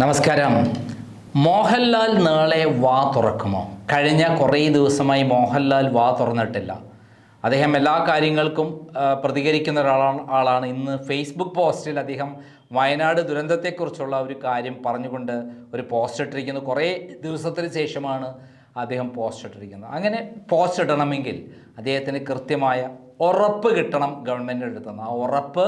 നമസ്കാരം. മോഹൻലാൽ നാളെ വാ തുറക്കുമോ? കഴിഞ്ഞ കുറേ ദിവസമായി മോഹൻലാൽ വാ തുറന്നിട്ടില്ല. അദ്ദേഹം എല്ലാ കാര്യങ്ങൾക്കും പ്രതികരിക്കുന്ന ഒരാളാണ് ആളാണ്. ഇന്ന് ഫേസ്ബുക്ക് പോസ്റ്റിൽ അദ്ദേഹം വയനാട് ദുരന്തത്തെക്കുറിച്ചുള്ള ഒരു കാര്യം പറഞ്ഞുകൊണ്ട് ഒരു പോസ്റ്റ് ഇട്ടിരിക്കുന്നു. കുറേ ദിവസത്തിന് ശേഷമാണ് അദ്ദേഹം പോസ്റ്റ് ഇട്ടിരിക്കുന്നത്. അങ്ങനെ പോസ്റ്റ് ഇടണമെങ്കിൽ അദ്ദേഹത്തിന് കൃത്യമായ ഉറപ്പ് കിട്ടണം ഗവൺമെന്റ് എടുത്തുനിന്ന് ആ ഉറപ്പ്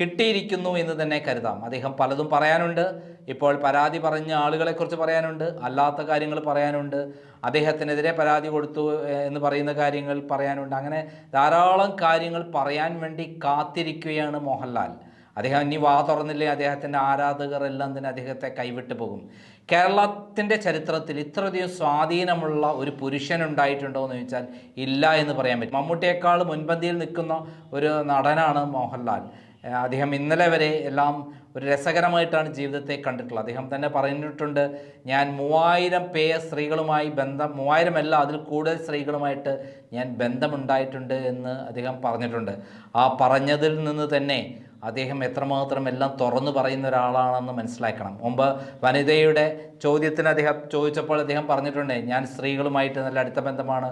കിട്ടിയിരിക്കുന്നു എന്ന് തന്നെ കരുതാം. അദ്ദേഹം പലതും പറയാനുണ്ട്. ഇപ്പോൾ പരാതി പറഞ്ഞ ആളുകളെക്കുറിച്ച് പറയാനുണ്ട്. അല്ലാത്ത കാര്യങ്ങൾ പറയാനുണ്ട്. അദ്ദേഹത്തിനെതിരെ പരാതി കൊടുത്തു എന്ന് പറയുന്ന കാര്യങ്ങൾ പറയാനുണ്ട്. അങ്ങനെ ധാരാളം കാര്യങ്ങൾ പറയാൻ വേണ്ടി കാത്തിരിക്കുകയാണ് മോഹൻലാൽ. അദ്ദേഹം ഇനി വാ തുറന്നില്ലേ? അദ്ദേഹത്തിന്റെ ആരാധകർ എല്ലാം തന്നെ അദ്ദേഹത്തെ കൈവിട്ടു പോകും. കേരളത്തിന്റെ ചരിത്രത്തിൽ ഇത്രയധികം സ്വാധീനമുള്ള ഒരു പുരുഷൻ ഉണ്ടായിട്ടുണ്ടോ എന്ന് ചോദിച്ചാൽ ഇല്ല എന്ന് പറയാൻ പറ്റും. മമ്മൂട്ടിയേക്കാൾ മുൻപന്തിയിൽ നിൽക്കുന്ന ഒരു നടനാണ് മോഹൻലാൽ. അദ്ദേഹം ഇന്നലെ വരെ എല്ലാം ഒരു രസകരമായിട്ടാണ് ജീവിതത്തെ കണ്ടിട്ടുള്ളത്. അദ്ദേഹം തന്നെ പറഞ്ഞിട്ടുണ്ട് ഞാൻ മൂവായിരം പേ സ്ത്രീകളുമായി ബന്ധം മൂവായിരം അല്ല അതിൽ കൂടുതൽ സ്ത്രീകളുമായിട്ട് ഞാൻ ബന്ധമുണ്ടായിട്ടുണ്ട് എന്ന് അദ്ദേഹം പറഞ്ഞിട്ടുണ്ട്. ആ പറഞ്ഞതിൽ നിന്ന് തന്നെ അദ്ദേഹം എത്രമാത്രം എല്ലാം തുറന്നു പറയുന്ന ഒരാളാണെന്ന് മനസ്സിലാക്കണം. മുമ്പ് വനിതയുടെ ചോദ്യത്തിന് അദ്ദേഹം ചോദിച്ചപ്പോൾ അദ്ദേഹം പറഞ്ഞിട്ടുണ്ട് ഞാൻ സ്ത്രീകളുമായിട്ട് നല്ല അടുത്ത ബന്ധമാണ്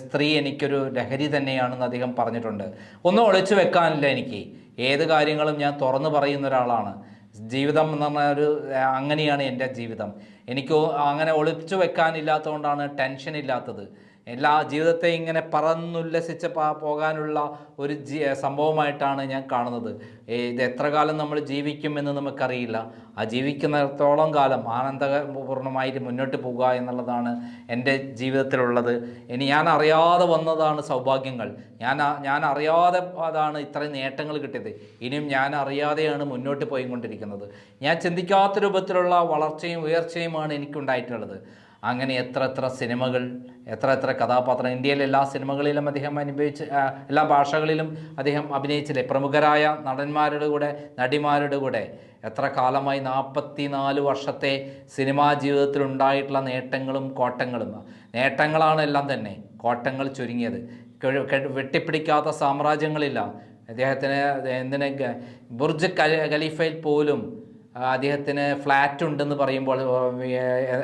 സ്ത്രീ എനിക്കൊരു ലഹരി തന്നെയാണെന്ന് അദ്ദേഹം പറഞ്ഞിട്ടുണ്ട്. ഒന്നും ഒളിച്ചു വെക്കാനില്ല എനിക്ക്. ഏത് കാര്യങ്ങളും ഞാൻ തുറന്നു പറയുന്ന ഒരാളാണ്. ജീവിതം എന്ന് പറഞ്ഞ ഒരു അങ്ങനെയാണ് എന്റെ ജീവിതം. എനിക്ക് അങ്ങനെ ഒളിച്ചു വെക്കാനില്ലാത്തതുകൊണ്ടാണ് ടെൻഷൻ ഇല്ലാത്തത്. എല്ലാ ജീവിതത്തെ ഇങ്ങനെ പറന്നുല്ലസിച്ച് പോകാനുള്ള ഒരു ജി സംഭവമായിട്ടാണ് ഞാൻ കാണുന്നത്. ഇത് എത്ര കാലം നമ്മൾ ജീവിക്കുമെന്ന് നമുക്കറിയില്ല. ആ ജീവിക്കുന്നിടത്തോളം കാലം ആനന്ദപൂർണമായിട്ട് മുന്നോട്ട് പോകുക എന്നുള്ളതാണ് എന്റെ ജീവിതത്തിലുള്ളത്. ഇനി ഞാൻ അറിയാതെ വന്നതാണ് സൗഭാഗ്യങ്ങൾ. ഞാൻ ഞാൻ അറിയാതെ അതാണ് ഇത്രയും നേട്ടങ്ങൾ കിട്ടിയത്. ഇനിയും ഞാൻ അറിയാതെയാണ് മുന്നോട്ട് പോയിക്കൊണ്ടിരിക്കുന്നത്. ഞാൻ ചിന്തിക്കാത്ത രൂപത്തിലുള്ള വളർച്ചയും ഉയർച്ചയുമാണ് എനിക്കുണ്ടായിട്ടുള്ളത്. അങ്ങനെ എത്ര എത്ര സിനിമകൾ എത്ര എത്ര കഥാപാത്രം ഇന്ത്യയിലെ എല്ലാ സിനിമകളിലും അദ്ദേഹം അനുഭവിച്ച് എല്ലാ ഭാഷകളിലും അദ്ദേഹം അഭിനയിച്ചില്ലേ? പ്രമുഖരായ നടന്മാരുടെ കൂടെ നടിമാരുടെ കൂടെ. എത്ര കാലമായി നാൽപ്പത്തി നാല് വർഷത്തെ സിനിമാ ജീവിതത്തിൽ ഉണ്ടായിട്ടുള്ള നേട്ടങ്ങളും കോട്ടങ്ങളും. നേട്ടങ്ങളാണ് എല്ലാം തന്നെ. കോട്ടങ്ങൾ ചുരുങ്ങിയത്. വെട്ടിപ്പിടിക്കാത്ത സാമ്രാജ്യങ്ങളില്ല. അദ്ദേഹത്തിന് എന്തിനെ ബുർജ് ഖലി- ഖലീഫയിൽ പോലും അദ്ദേഹത്തിന് ഫ്ലാറ്റ് ഉണ്ടെന്ന് പറയുമ്പോൾ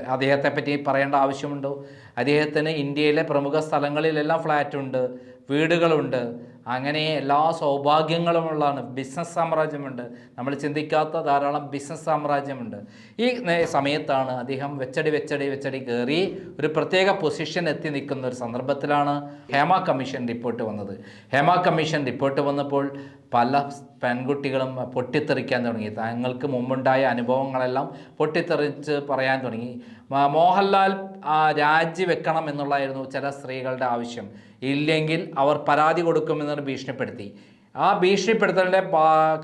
അദ്ദേഹത്തെ പറ്റി പറയേണ്ട ആവശ്യമുണ്ടോ? അദ്ദേഹത്തിന് ഇന്ത്യയിലെ പ്രമുഖ സ്ഥലങ്ങളിലെല്ലാം ഫ്ലാറ്റ് ഉണ്ട് വീടുകളുണ്ട്. അങ്ങനെ എല്ലാ സൗഭാഗ്യങ്ങളുമുള്ളതാണ്. ബിസിനസ് സാമ്രാജ്യമുണ്ട്. നമ്മൾ ചിന്തിക്കാത്ത ധാരാളം ബിസിനസ് സാമ്രാജ്യമുണ്ട്. ഈ സമയത്താണ് അദ്ദേഹം വെച്ചടി വെച്ചടി വെച്ചടി കയറി ഒരു പ്രത്യേക പൊസിഷൻ എത്തി നിൽക്കുന്ന ഒരു സന്ദർഭത്തിലാണ് ഹേമ കമ്മീഷൻ റിപ്പോർട്ട് വന്നത്. ഹേമ കമ്മീഷൻ റിപ്പോർട്ട് വന്നപ്പോൾ പല പെൺകുട്ടികളും പൊട്ടിത്തെറിക്കാൻ തുടങ്ങി. തങ്ങൾക്ക് മുമ്പുണ്ടായ അനുഭവങ്ങളെല്ലാം പൊട്ടിത്തെറിച്ച് പറയാൻ തുടങ്ങി. മോഹൻലാൽ രാജിവെക്കണം എന്നുള്ളതായിരുന്നു ചില സ്ത്രീകളുടെ ആവശ്യം. ഇല്ലെങ്കിൽ അവർ പരാതി കൊടുക്കുമെന്ന് ഭീഷണിപ്പെടുത്തി. ആ ഭീഷണിപ്പെടുത്തലിന്റെ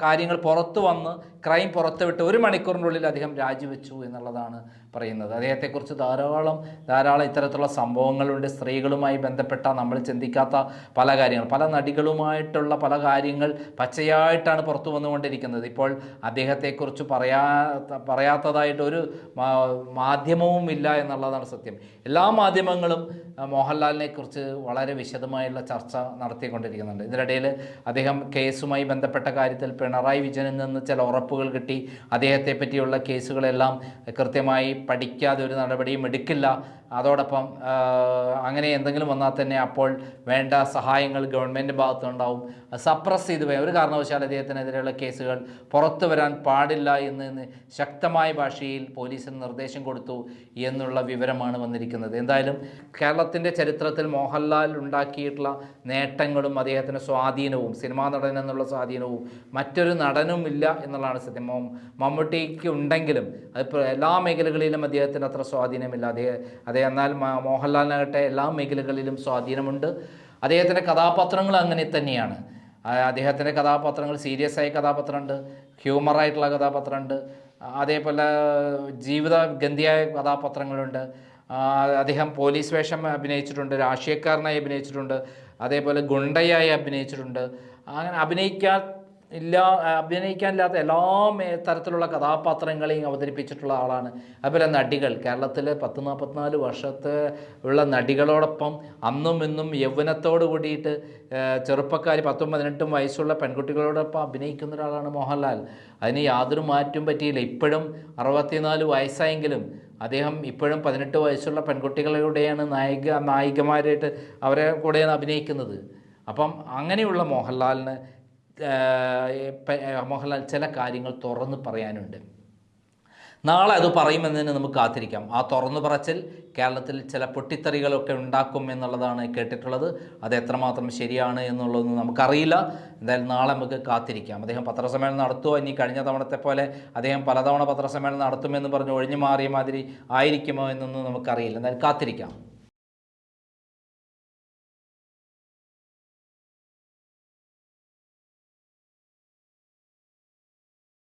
കാര്യങ്ങൾ പുറത്തു വന്ന് ക്രൈം പുറത്തുവിട്ട് ഒരു മണിക്കൂറിനുള്ളിൽ അദ്ദേഹം രാജിവെച്ചു എന്നുള്ളതാണ് പറയുന്നത്. അദ്ദേഹത്തെക്കുറിച്ച് ധാരാളം ധാരാളം ഇത്തരത്തിലുള്ള സംഭവങ്ങളുണ്ട്. സ്ത്രീകളുമായി ബന്ധപ്പെട്ട നമ്മൾ ചിന്തിക്കാത്ത പല കാര്യങ്ങൾ. പല നടികളുമായിട്ടുള്ള പല കാര്യങ്ങൾ പച്ചയായിട്ടാണ് പുറത്തു വന്നുകൊണ്ടിരിക്കുന്നത്. ഇപ്പോൾ അദ്ദേഹത്തെക്കുറിച്ച് പറയാ പറയാത്തതായിട്ട് ഒരു മാധ്യമവും ഇല്ല എന്നുള്ളതാണ് സത്യം. എല്ലാ മാധ്യമങ്ങളും മോഹൻലാലിനെക്കുറിച്ച് മോഹൻലാലിനെ കുറിച്ച് വളരെ വിശദമായുള്ള ചർച്ച നടത്തിക്കൊണ്ടിരിക്കുന്നുണ്ട്. ഇതിനിടയിൽ അദ്ദേഹം കേസുമായി ബന്ധപ്പെട്ട കാര്യത്തിൽ പിണറായി വിജയനിൽ നിന്ന് ചില ഉറപ്പുകൾ കിട്ടി. അദ്ദേഹത്തെ പറ്റിയുള്ള കേസുകളെല്ലാം കൃത്യമായി പഠിക്കാതെ ഒരു നടപടിയും എടുക്കില്ല. അതോടൊപ്പം അങ്ങനെ എന്തെങ്കിലും വന്നാൽ തന്നെ അപ്പോൾ വേണ്ട സഹായങ്ങൾ ഗവൺമെന്റ് ഭാഗത്തുനിന്നുണ്ടാവും സപ്രസ് ചെയ്ത് പോയി. ഒരു കാരണവശാൽ അദ്ദേഹത്തിനെതിരെയുള്ള കേസുകൾ പുറത്തു വരാൻ പാടില്ല എന്ന് ശക്തമായ ഭാഷയിൽ പോലീസിന് നിർദ്ദേശം കൊടുത്തു എന്നുള്ള വിവരമാണ് വന്നിരിക്കുന്നത്. എന്തായാലും കേരളത്തിന്റെ ചരിത്രത്തിൽ മോഹൻലാൽ ഉണ്ടാക്കിയിട്ടുള്ള നേട്ടങ്ങളും അദ്ദേഹത്തിന്റെ സ്വാധീനവും സിനിമാ നടൻ എന്നുള്ള സ്വാധീനവും മറ്റൊരു നടനും ഇല്ല എന്നുള്ളതാണ് സത്യം. മോ- മമ്മൂട്ടിക്ക് ഉണ്ടെങ്കിലും അതിപ്പോൾ എല്ലാ മേഖലകളിലും അദ്ദേഹത്തിന് അത്ര സ്വാധീനമില്ല. അദ്ദേഹം അതേ എന്നാൽ മോഹൻലാലിനാകട്ടെ എല്ലാ മേഖലകളിലും സ്വാധീനമുണ്ട്. അദ്ദേഹത്തിന്റെ കഥാപാത്രങ്ങൾ അങ്ങനെ തന്നെയാണ്. അദ്ദേഹത്തിന്റെ കഥാപാത്രങ്ങൾ സീരിയസ് ആയ കഥാപാത്രമുണ്ട്. ഹ്യൂമറായിട്ടുള്ള കഥാപാത്രമുണ്ട്. അതേപോലെ ജീവിത ഗന്ധിയായ കഥാപാത്രങ്ങളുണ്ട്. അദ്ദേഹം പോലീസ് വേഷം അഭിനയിച്ചിട്ടുണ്ട് രാഷ്ട്രീയക്കാരനായി അഭിനയിച്ചിട്ടുണ്ട്. അതേപോലെ ഗുണ്ടയായി അഭിനയിച്ചിട്ടുണ്ട്. അങ്ങനെ അഭിനയിക്കാൻ ഇല്ല അഭിനയിക്കാനില്ലാത്ത എല്ലാ തരത്തിലുള്ള കഥാപാത്രങ്ങളെയും അവതരിപ്പിച്ചിട്ടുള്ള ആളാണ്. അതുപോലെ നടികൾ. കേരളത്തിലെ പത്ത് നാൽപ്പത്തിനാല് വർഷത്തെ ഉള്ള നടികളോടൊപ്പം അന്നും ഇന്നും യൗവനത്തോട് കൂടിയിട്ട് ചെറുപ്പക്കാർ പത്തും പതിനെട്ടും വയസ്സുള്ള പെൺകുട്ടികളോടൊപ്പം അഭിനയിക്കുന്ന ഒരാളാണ് മോഹൻലാൽ. അതിന് യാതൊരു മാറ്റവും പറ്റിയില്ല. ഇപ്പോഴും അറുപത്തിനാല് വയസ്സായെങ്കിലും അദ്ദേഹം ഇപ്പോഴും പതിനെട്ട് വയസ്സുള്ള പെൺകുട്ടികളുടെയാണ് നായിക നായികമാരായിട്ട് അവരെ കൂടെയാണ് അഭിനയിക്കുന്നത്. അപ്പം അങ്ങനെയുള്ള മോഹൻലാലിന് മോഹൻലാൽ ചില കാര്യങ്ങൾ തുറന്ന് പറയാനുണ്ട്. നാളെ അത് പറയുമെന്നതിന് നമുക്ക് കാത്തിരിക്കാം. ആ തുറന്നു പറച്ചിൽ കേരളത്തിൽ ചില പൊട്ടിത്തെറികളൊക്കെ ഉണ്ടാക്കും എന്നുള്ളതാണ് കേട്ടിട്ടുള്ളത്. അത് എത്രമാത്രം ശരിയാണ് എന്നുള്ളതൊന്നും നമുക്കറിയില്ല. എന്തായാലും നാളെ നമുക്ക് കാത്തിരിക്കാം. അദ്ദേഹം പത്രസമ്മേളനം നടത്തുമോ ഇനി കഴിഞ്ഞ തവണത്തെ പോലെ അദ്ദേഹം പലതവണ പത്രസമ്മേളനം നടത്തുമെന്ന് പറഞ്ഞ് ഒഴിഞ്ഞു മാറിയ മാതിരി ആയിരിക്കുമോ എന്നൊന്നും നമുക്കറിയില്ല. എന്തായാലും കാത്തിരിക്കാം.